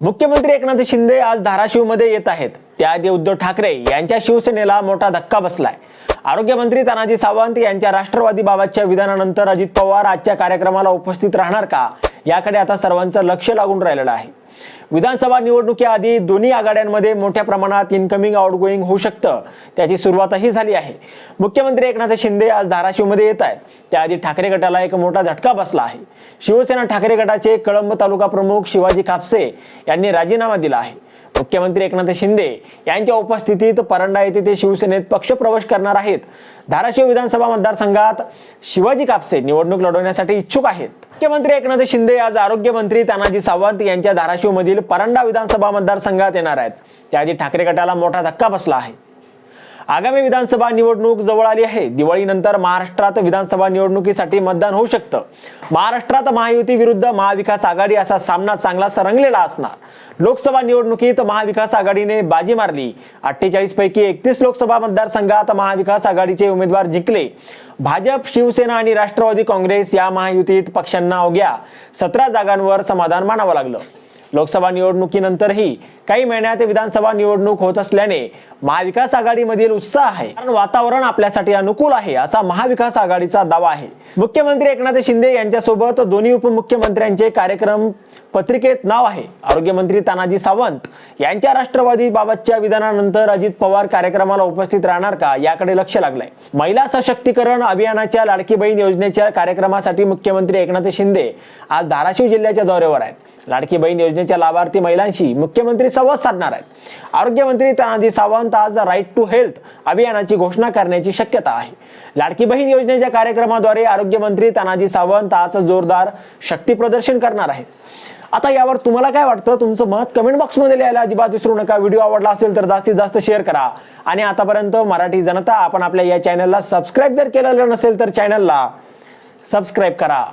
मुख्यमंत्री एकनाथ शिंदे आज धाराशिवमध्ये येत आहेत. त्याआधी उद्धव ठाकरे यांच्या शिवसेनेला मोठा धक्का बसलाय. आरोग्यमंत्री तानाजी सावंत यांच्या राष्ट्रवादी बाबतच्या विधानानंतर अजित पवार आजच्या कार्यक्रमाला उपस्थित राहणार का? याकडे आता सर्वांचं लक्ष लागून राहिलेलं आहे. विधानसभा निवडणुकीआधी दोन्ही आघाड्यांमध्ये मोठ्या प्रमाणात इनकमिंग आउटगोईंग होऊ शकतं. त्याची सुरुवातही झाली आहे. मुख्यमंत्री एकनाथ शिंदे आज धाराशिवमध्ये येत आहेत. त्याआधी ठाकरे गटाला एक मोठा झटका बसला आहे. शिवसेना ठाकरे गटाचे कळंब तालुका प्रमुख शिवाजी कापसे यांनी राजीनामा दिला आहे. मुख्यमंत्री एकनाथ शिंदे यांच्या उपस्थितीत परंडा येथे ते शिवसेनेत पक्षप्रवेश करणार आहेत. धाराशिव विधानसभा मतदारसंघात शिवाजी कापसे निवडणूक लढवण्यासाठी इच्छुक आहेत. मुख्यमंत्री एकनाथ शिंदे आज आरोग्यमंत्री तानाजी सावंत यांच्या धाराशिवमधील परंडा विधानसभा मतदारसंघात येणार आहेत. त्याआधी ठाकरे गटाला मोठा धक्का बसला आहे. आगामी विधानसभा निवडणूक जवळ आली आहे. दिवाळीनंतर महाराष्ट्रात विधानसभा निवडणुकीसाठी मतदान होऊ शकतं. महाराष्ट्रात महायुती विरुद्ध महाविकास आघाडी असा सामना चांगला रंगलेला असणार. लोकसभा निवडणुकीत महाविकास आघाडीने बाजी मारली. अठ्ठेचाळीस पैकी एकतीस लोकसभा मतदारसंघात महाविकास आघाडीचे उमेदवार जिंकले. भाजप शिवसेना आणि राष्ट्रवादी काँग्रेस या महायुतीत पक्षांना अवघ्या सतरा जागांवर समाधान मानावं लागलं. लोकसभा निवडणुकीनंतरही काही महिन्यात विधानसभा निवडणूक होत असल्याने महाविकास आघाडीमधील उत्साह आहे. कारण वातावरण आपल्यासाठी अनुकूल आहे असा महाविकास आघाडीचा दावा आहे. मुख्यमंत्री एकनाथ शिंदे यांच्यासोबत दोन्ही उपमुख्यमंत्र्यांचे कार्यक्रम पत्रिकेत नाव आहे. आरोग्यमंत्री तानाजी सावंत यांच्या राष्ट्रवादी बाबतच्या विधानानंतर अजित पवार कार्यक्रमाला उपस्थित राहणार का याकडे लक्ष लागलंय. महिला सशक्तीकरण अभियानाच्या लाडकी बहीण योजनेच्या कार्यक्रमासाठी मुख्यमंत्री एकनाथ शिंदे आज धाराशिव जिल्ह्याच्या दौऱ्यावर आहेत. लाडकी बहीण योजनेच्या लाभार्थी महिलांशी मुख्यमंत्री संवाद साधणार आहेत. आरोग्यमंत्री तानाजी सावंत आज राईट टू हेल्थ अभियानाची घोषणा करण्याची शक्यता आहे. लाडकी बहीण योजनेच्या कार्यक्रमाद्वारे आरोग्यमंत्री तानाजी सावंत आज जोरदार शक्ती प्रदर्शन करणार आहे आता यावर तुम्हाला काय वाटतं? तुमचं मत कमेंट बॉक्समध्ये लिहायला अजिबात विसरू नका. व्हिडिओ आवडला असेल तर जास्तीत जास्त शेअर करा. आणि आतापर्यंत मराठी जनता आपण आपल्या या चॅनलला सबस्क्राईब जर केलेलं नसेल तर चॅनलला सबस्क्राईब करा.